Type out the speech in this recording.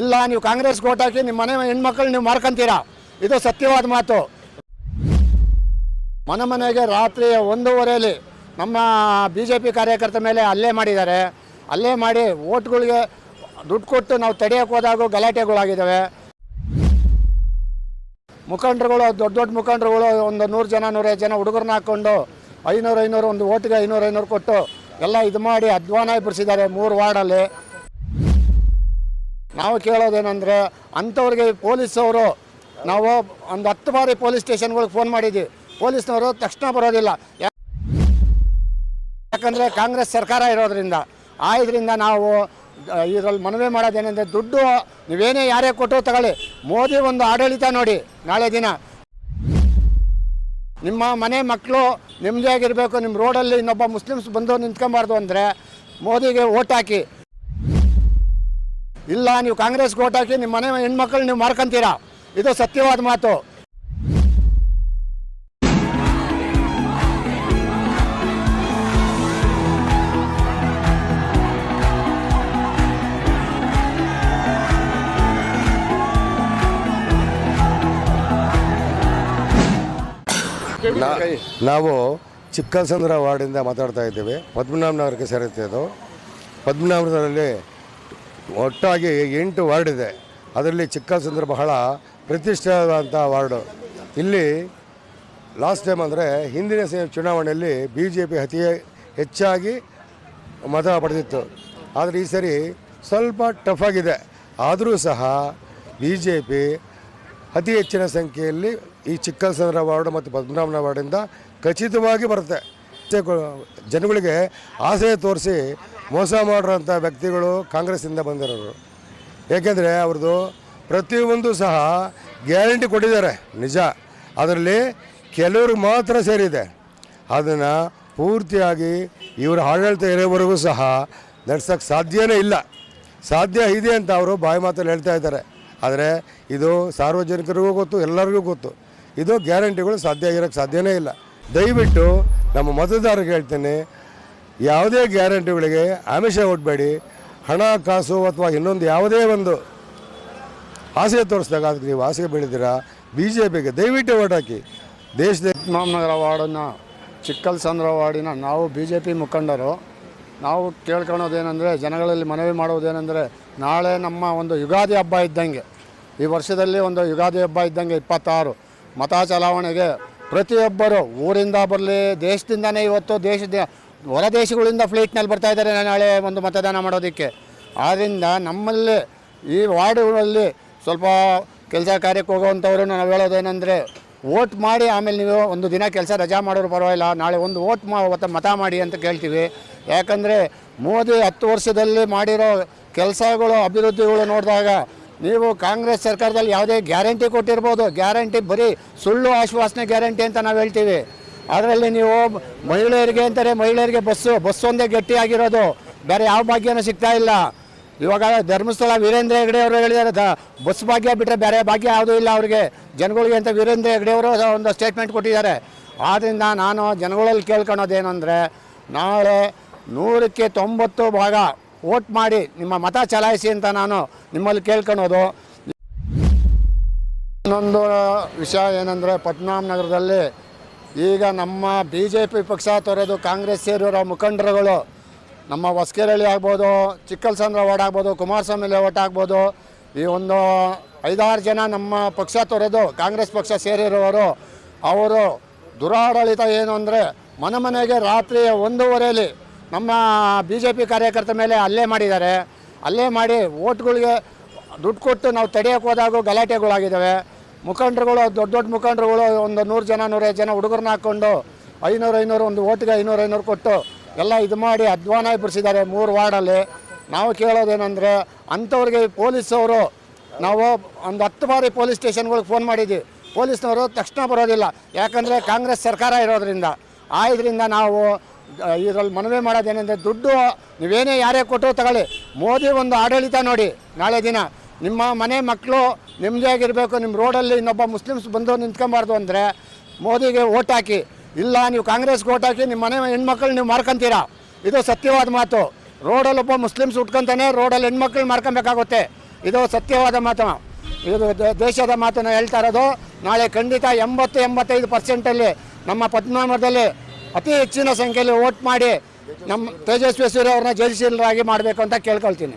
ಇಲ್ಲ, ನೀವು ಕಾಂಗ್ರೆಸ್ ಓಟ್ ಹಾಕಿ ನಿಮ್ಮ ಮನೆ ಹೆಣ್ಮಕ್ಳು ನೀವು ಮಾರ್ಕೊಂತೀರಾ? ಇದು ಸತ್ಯವಾದ ಮಾತು. ಮನೆ ಮನೆಗೆ ರಾತ್ರಿ ಒಂದೂವರೆಯಲ್ಲಿ ನಮ್ಮ ಬಿ ಜೆ ಪಿ ಕಾರ್ಯಕರ್ತರ ಮೇಲೆ ಅಲ್ಲೇ ಮಾಡಿದ್ದಾರೆ. ಅಲ್ಲೇ ಮಾಡಿ ಓಟ್ಗಳಿಗೆ ದುಡ್ಡು ಕೊಟ್ಟು ನಾವು ತಡೆಯೋಕೆ ಹೋದಾಗ ಗಲಾಟೆಗಳಾಗಿದ್ದಾವೆ. ಮುಖಂಡರುಗಳು, ದೊಡ್ಡ ದೊಡ್ಡ ಮುಖಂಡರುಗಳು ಒಂದು ನೂರು ಜನ ನೂರೈದು ಜನ ಹುಡುಗರನ್ನ ಹಾಕ್ಕೊಂಡು ಐನೂರು ಐನೂರು ಒಂದು ಓಟಿಗೆ ಐನೂರು ಐನೂರು ಕೊಟ್ಟು ಎಲ್ಲ ಇದು ಮಾಡಿ ಅಧ್ವಾನ ಎಬ್ಬಿಸಿದ್ದಾರೆ ಮೂರು ವಾರ್ಡಲ್ಲಿ. ನಾವು ಕೇಳೋದೇನೆಂದರೆ ಅಂಥವ್ರಿಗೆ ಪೊಲೀಸವರು, ನಾವು ಒಂದು ಹತ್ತು ಬಾರಿ ಪೊಲೀಸ್ ಸ್ಟೇಷನ್ಗಳಿಗೆ ಫೋನ್ ಮಾಡಿದ್ವಿ. ಪೊಲೀಸ್ನವರು ತಕ್ಷಣ ಬರೋದಿಲ್ಲ. ಯಾಕಂದ್ರೆ ಕಾಂಗ್ರೆಸ್ ಸರ್ಕಾರ ಇರೋದ್ರಿಂದ. ಆ ನಾವು ಇದರಲ್ಲಿ ಮನವಿ ಮಾಡೋದೇನೆಂದರೆ ದುಡ್ಡು ನೀವೇನೇ ಯಾರೇ ಕೊಟ್ಟು ತಗೊಳ್ಳಿ. ಮೋದಿ ಒಂದು ಆಡಳಿತ ನೋಡಿ ನಾಳೆ ದಿನ. ನಿಮ್ಮ ಮನೆ ಮಕ್ಕಳು ನೆಮ್ಮದಿಯಾಗಿರಬೇಕು, ನಿಮ್ಮ ರೋಡಲ್ಲಿ ಇನ್ನೊಬ್ಬ ಮುಸ್ಲಿಮ್ಸ್ ಬಂದು ನಿಂತ್ಕೊಬಾರ್ದು ಅಂದರೆ ಮೋದಿಗೆ ಓಟ್ ಹಾಕಿ. ಇಲ್ಲ, ನೀವು ಕಾಂಗ್ರೆಸ್ ಓಟ್ ಹಾಕಿ ನಿಮ್ಮ ಮನೆ ಹೆಣ್ಮಕ್ಳು ನೀವು ಮಾರ್ಕೊಂತೀರಾ? ಇದು ಸತ್ಯವಾದ ಮಾತು. ನಾವು ಚಿಕ್ಕಸಂದ್ರ ವಾರ್ಡಿಂದ ಮಾತಾಡ್ತಾ ಇದ್ದೀವಿ. ಪದ್ಮನಾಭ ನಗರಕ್ಕೆ ಸೇರುತ್ತೆ ಅದು ಪದ್ಮನಾಭನಗರದಲ್ಲಿ ಒಟ್ಟಾಗಿ ಎಂಟು ವಾರ್ಡ್ ಇದೆ. ಅದರಲ್ಲಿ ಚಿಕ್ಕಲ್ಸಂದ್ರ ಬಹಳ ಪ್ರತಿಷ್ಠಿತವಾದಂಥ ವಾರ್ಡು. ಇಲ್ಲಿ ಲಾಸ್ಟ್ ಟೈಮ್ ಅಂದರೆ ಹಿಂದಿನ ಚುನಾವಣೆಯಲ್ಲಿ ಬಿ ಜೆ ಪಿ ಅತಿ ಹೆಚ್ಚಾಗಿ ಮತ ಪಡೆದಿತ್ತು. ಆದರೆ ಈ ಸರಿ ಸ್ವಲ್ಪ ಟಫ್ ಆಗಿದೆ. ಆದರೂ ಸಹ ಬಿ ಜೆ ಪಿ ಅತಿ ಹೆಚ್ಚಿನ ಸಂಖ್ಯೆಯಲ್ಲಿ ಈ ಚಿಕ್ಕಲ್ಸಂದ್ರ ವಾರ್ಡ್ ಮತ್ತು ಪದ್ಮನಾಭನ ವಾರ್ಡಿಂದ ಖಚಿತವಾಗಿ ಬರುತ್ತೆ. ಜನಗಳಿಗೆ ಆಸೆ ತೋರಿಸಿ ಮೋಸ ಮಾಡಿರೋಂಥ ವ್ಯಕ್ತಿಗಳು ಕಾಂಗ್ರೆಸ್ಸಿಂದ ಬಂದಿರೋರು. ಏಕೆಂದರೆ ಅವ್ರದ್ದು ಪ್ರತಿಯೊಂದು ಸಹ ಗ್ಯಾರಂಟಿ ಕೊಟ್ಟಿದ್ದಾರೆ, ನಿಜ. ಅದರಲ್ಲಿ ಕೆಲವರು ಮಾತ್ರ ಸೇರಿದೆ. ಅದನ್ನು ಪೂರ್ತಿಯಾಗಿ ಇವರ ಆಡಳಿತ ಇರೋವರೆಗೂ ಸಹ ನಡೆಸೋಕ್ಕೆ ಸಾಧ್ಯವೇ ಇಲ್ಲ. ಸಾಧ್ಯ ಇದೆ ಅಂತ ಅವರು ಬಾಯಿ ಮಾತಲ್ಲಿ ಹೇಳ್ತಾ ಇದ್ದಾರೆ. ಆದರೆ ಇದು ಸಾರ್ವಜನಿಕರಿಗೂ ಗೊತ್ತು, ಎಲ್ಲರಿಗೂ ಗೊತ್ತು. ಇದು ಗ್ಯಾರಂಟಿಗಳು ಸಾಧ್ಯ ಆಗಿರೋಕ್ಕೆ ಸಾಧ್ಯವೇ ಇಲ್ಲ. ದಯವಿಟ್ಟು ನಮ್ಮ ಮತದಾರರಿಗೆ ಹೇಳ್ತೇನೆ, ಯಾವುದೇ ಗ್ಯಾರಂಟಿಗಳಿಗೆ ಆಮಿಷ ಒಡ್ಬೇಡಿ. ಹಣ, ಕಾಸು ಅಥವಾ ಇನ್ನೊಂದು ಯಾವುದೇ ಒಂದು ಆಸೆ ತೋರಿಸಿದಾಗ ಅದಕ್ಕೆ ನೀವು ಆಸೆ ಬೆಳೆದಿರಾ ಬಿ ಜೆ ಪಿಗೆ ದಯವಿಟ್ಟು ಓಟ್ ಹಾಕಿ. ದೇಶದ ಮಾಮನಗರ ವಾರ್ಡನ್ನು ಚಿಕ್ಕಲ್ಸಂದ್ರ ವಾರ್ಡಿನ ನಾವು ಬಿ ಜೆ ಪಿ ಮುಖಂಡರು, ನಾವು ಕೇಳ್ಕೊಳೋದೇನೆಂದರೆ ಜನಗಳಲ್ಲಿ ಮನವಿ ಮಾಡೋದೇನೆಂದರೆ, ನಾಳೆ ನಮ್ಮ ಒಂದು ಯುಗಾದಿ ಹಬ್ಬ ಇದ್ದಂಗೆ. ಈ ವರ್ಷದಲ್ಲಿ ಒಂದು ಯುಗಾದಿ ಹಬ್ಬ ಇದ್ದಂಗೆ ಇಪ್ಪತ್ತಾರು. ಮತ ಚಲಾವಣೆಗೆ ಪ್ರತಿಯೊಬ್ಬರು ಊರಿಂದ ಬರಲಿ, ದೇಶದಿಂದನೇ ಇವತ್ತು ದೇಶದ ಹೊರ ದೇಶಗಳಿಂದ ಫ್ಲೈಟ್ನಲ್ಲಿ ಬರ್ತಾ ಇದ್ದಾರೆ ನಾಳೆ ಒಂದು ಮತದಾನ ಮಾಡೋದಕ್ಕೆ. ಆದ್ದರಿಂದ ನಮ್ಮಲ್ಲಿ ಈ ವಾರ್ಡುಗಳಲ್ಲಿ ಸ್ವಲ್ಪ ಕೆಲಸ ಕಾರ್ಯಕ್ಕೆ ಹೋಗೋವಂಥವ್ರು ನಾವು ಹೇಳೋದೇನೆಂದರೆ, ವೋಟ್ ಮಾಡಿ ಆಮೇಲೆ ನೀವು ಒಂದು ದಿನ ಕೆಲಸ ರಜಾ ಮಾಡೋರು ಪರವಾಗಿಲ್ಲ, ನಾಳೆ ಒಂದು ವೋಟ್ ಮಾ ಮತ ಮಾಡಿ ಅಂತ ಕೇಳ್ತೀವಿ. ಯಾಕಂದರೆ ಮೋದಿ ಹತ್ತು ವರ್ಷದಲ್ಲಿ ಮಾಡಿರೋ ಕೆಲಸಗಳು, ಅಭಿವೃದ್ಧಿಗಳು ನೋಡಿದಾಗ ನೀವು ಕಾಂಗ್ರೆಸ್ ಸರ್ಕಾರದಲ್ಲಿ ಯಾವುದೇ ಗ್ಯಾರಂಟಿ ಕೊಟ್ಟಿರ್ಬೋದು. ಗ್ಯಾರಂಟಿ ಬರೀ ಸುಳ್ಳು ಆಶ್ವಾಸನೆ ಗ್ಯಾರಂಟಿ ಅಂತ ನಾವು ಹೇಳ್ತೀವಿ. ಅದರಲ್ಲಿ ನೀವು ಮಹಿಳೆಯರಿಗೆ ಅಂತಾರೆ, ಮಹಿಳೆಯರಿಗೆ ಬಸ್ಸು, ಬಸ್ ಒಂದೇ ಗಟ್ಟಿಯಾಗಿರೋದು. ಬೇರೆ ಯಾವ ಭಾಗ್ಯನೂ ಸಿಗ್ತಾ ಇಲ್ಲ. ಇವಾಗ ಧರ್ಮಸ್ಥಳ ವೀರೇಂದ್ರ ಹೆಗ್ಡೆ ಅವರು ಹೇಳಿದ್ದಾರೆ ಬಸ್ ಭಾಗ್ಯ ಬಿಟ್ಟರೆ ಬೇರೆ ಭಾಗ್ಯ ಯಾವುದೂ ಇಲ್ಲ ಅವರಿಗೆ. ಜನಗಳಿಗೆ ಅಂತ ವೀರೇಂದ್ರ ಹೆಗ್ಡೆ ಅವರು ಒಂದು ಸ್ಟೇಟ್ಮೆಂಟ್ ಕೊಟ್ಟಿದ್ದಾರೆ. ಆದ್ದರಿಂದ ನಾನು ಜನಗಳಲ್ಲಿ ಕೇಳ್ಕೊಳೋದೇನೆಂದರೆ, ನಾಳೆ ನೂರಕ್ಕೆ ತೊಂಬತ್ತು ಭಾಗ ವೋಟ್ ಮಾಡಿ, ನಿಮ್ಮ ಮತ ಚಲಾಯಿಸಿ ಅಂತ ನಾನು ನಿಮ್ಮಲ್ಲಿ ಕೇಳ್ಕೊಳೋದು. ಇನ್ನೊಂದು ವಿಷಯ ಏನಂದರೆ ಪಟ್ನಾಮ್ ನಗರದಲ್ಲಿ ಈಗ ನಮ್ಮ ಬಿ ಜೆ ಪಿ ಪಕ್ಷ ತೊರೆದು ಕಾಂಗ್ರೆಸ್ ಸೇರಿರೋ ಮುಖಂಡರುಗಳು ನಮ್ಮ ಹೊಸಕೆರಳ್ಳಿ ಆಗ್ಬೋದು, ಚಿಕ್ಕಲ್ಸಂದ್ರ ವಾರ್ಡ್ ಆಗ್ಬೋದು, ಕುಮಾರಸ್ವಾಮಿ ಲೇಔಟ್ ಆಗ್ಬೋದು, ಈ ಒಂದು ಐದಾರು ಜನ ನಮ್ಮ ಪಕ್ಷ ತೊರೆದು ಕಾಂಗ್ರೆಸ್ ಪಕ್ಷ ಸೇರಿರುವವರು ಅವರು ದುರಾಡಳಿತ ಏನು ಅಂದರೆ ಮನೆ ಮನೆಗೆ ರಾತ್ರಿಯ ಒಂದೂವರೆಯಲ್ಲಿ ನಮ್ಮ ಬಿ ಜೆ ಪಿ ಕಾರ್ಯಕರ್ತರ ಮೇಲೆ ಅಲ್ಲೇ ಮಾಡಿದ್ದಾರೆ. ಅಲ್ಲೇ ಮಾಡಿ ಓಟ್ಗಳಿಗೆ ದುಡ್ಡು ಕೊಟ್ಟು ನಾವು ತಡೆಯೋಕೆ ಹೋದಾಗ ಗಲಾಟೆಗಳಾಗಿದ್ದಾವೆ. ಮುಖಂಡರುಗಳು, ದೊಡ್ಡ ದೊಡ್ಡ ಮುಖಂಡರುಗಳು ಒಂದು ನೂರು ಜನ ನೂರೈದು ಜನ ಹುಡುಗರನ್ನ ಹಾಕ್ಕೊಂಡು ಐನೂರು ಐನೂರು, ಒಂದು ಓಟ್ಗೆ ಐನೂರು ಐನೂರು ಕೊಟ್ಟು ಎಲ್ಲ ಇದು ಮಾಡಿ ಅಧ್ವಾನ ಎಬ್ಬಿಸಿದ್ದಾರೆ ಮೂರು ವಾರ್ಡಲ್ಲಿ. ನಾವು ಕೇಳೋದೇನೆಂದರೆ ಅಂಥವ್ರಿಗೆ ಪೊಲೀಸವರು ನಾವು ಒಂದು ಹತ್ತು ಬಾರಿ ಪೊಲೀಸ್ ಸ್ಟೇಷನ್ಗಳಿಗೆ ಫೋನ್ ಮಾಡಿದ್ವಿ. ಪೊಲೀಸ್ನವರು ತಕ್ಷಣ ಬರೋದಿಲ್ಲ. ಯಾಕಂದರೆ ಕಾಂಗ್ರೆಸ್ ಸರ್ಕಾರ ಇರೋದ್ರಿಂದ. ಇದರಿಂದ ನಾವು ಇದರಲ್ಲಿ ಮನವಿ ಮಾಡೋದೇನೆಂದರೆ ದುಡ್ಡು ನೀವೇನೇ ಯಾರೇ ಕೊಟ್ಟು ತಗೊಳ್ಳಿ. ಮೋದಿ ಒಂದು ಆಡಳಿತ ನೋಡಿ ನಾಳೆ ದಿನ. ನಿಮ್ಮ ಮನೆ ಮಕ್ಕಳು ಆಗಿರಬೇಕು, ನಿಮ್ಮ ರೋಡಲ್ಲಿ ಇನ್ನೊಬ್ಬ ಮುಸ್ಲಿಮ್ಸ್ ಬಂದು ನಿಂತ್ಕೊಬಾರ್ದು ಅಂದರೆ ಮೋದಿಗೆ ಓಟ್ ಹಾಕಿ. ಇಲ್ಲ, ನೀವು ಕಾಂಗ್ರೆಸ್ಗೆ ಓಟ್ ಹಾಕಿ ನಿಮ್ಮ ಮನೆ ಹೆಣ್ಮಕ್ಳು ನೀವು ಮಾರ್ಕೊಂತೀರಾ? ಇದು ಸತ್ಯವಾದ ಮಾತು. ರೋಡಲ್ಲಿ ಒಬ್ಬ ಮುಸ್ಲಿಮ್ಸ್ ಉಟ್ಕೊಂತಾನೆ, ರೋಡಲ್ಲಿ ಹೆಣ್ಮಕ್ಳು ಮಾರ್ಕೊಬೇಕಾಗುತ್ತೆ. ಇದು ಸತ್ಯವಾದ ಮಾತು. ಇದು ದೇಶದ ಮಾತನ್ನು ಹೇಳ್ತಾ ಇರೋದು. ನಾಳೆ ಖಂಡಿತ ಎಂಬತ್ತು ಎಂಬತ್ತೈದು ಪರ್ಸೆಂಟಲ್ಲಿ ನಮ್ಮ ಪದ್ಮನಾಭದಲ್ಲಿ ಅತಿ ಹೆಚ್ಚಿನ ಸಂಖ್ಯೆಯಲ್ಲಿ ವೋಟ್ ಮಾಡಿ ನಮ್ಮ ತೇಜಸ್ವಿ ಸೂರ್ಯ ಅವ್ರನ್ನ ಜಯಶೀಲರಾಗಿ ಮಾಡಬೇಕು ಅಂತ ಕೇಳ್ಕೊಳ್ತೀನಿ.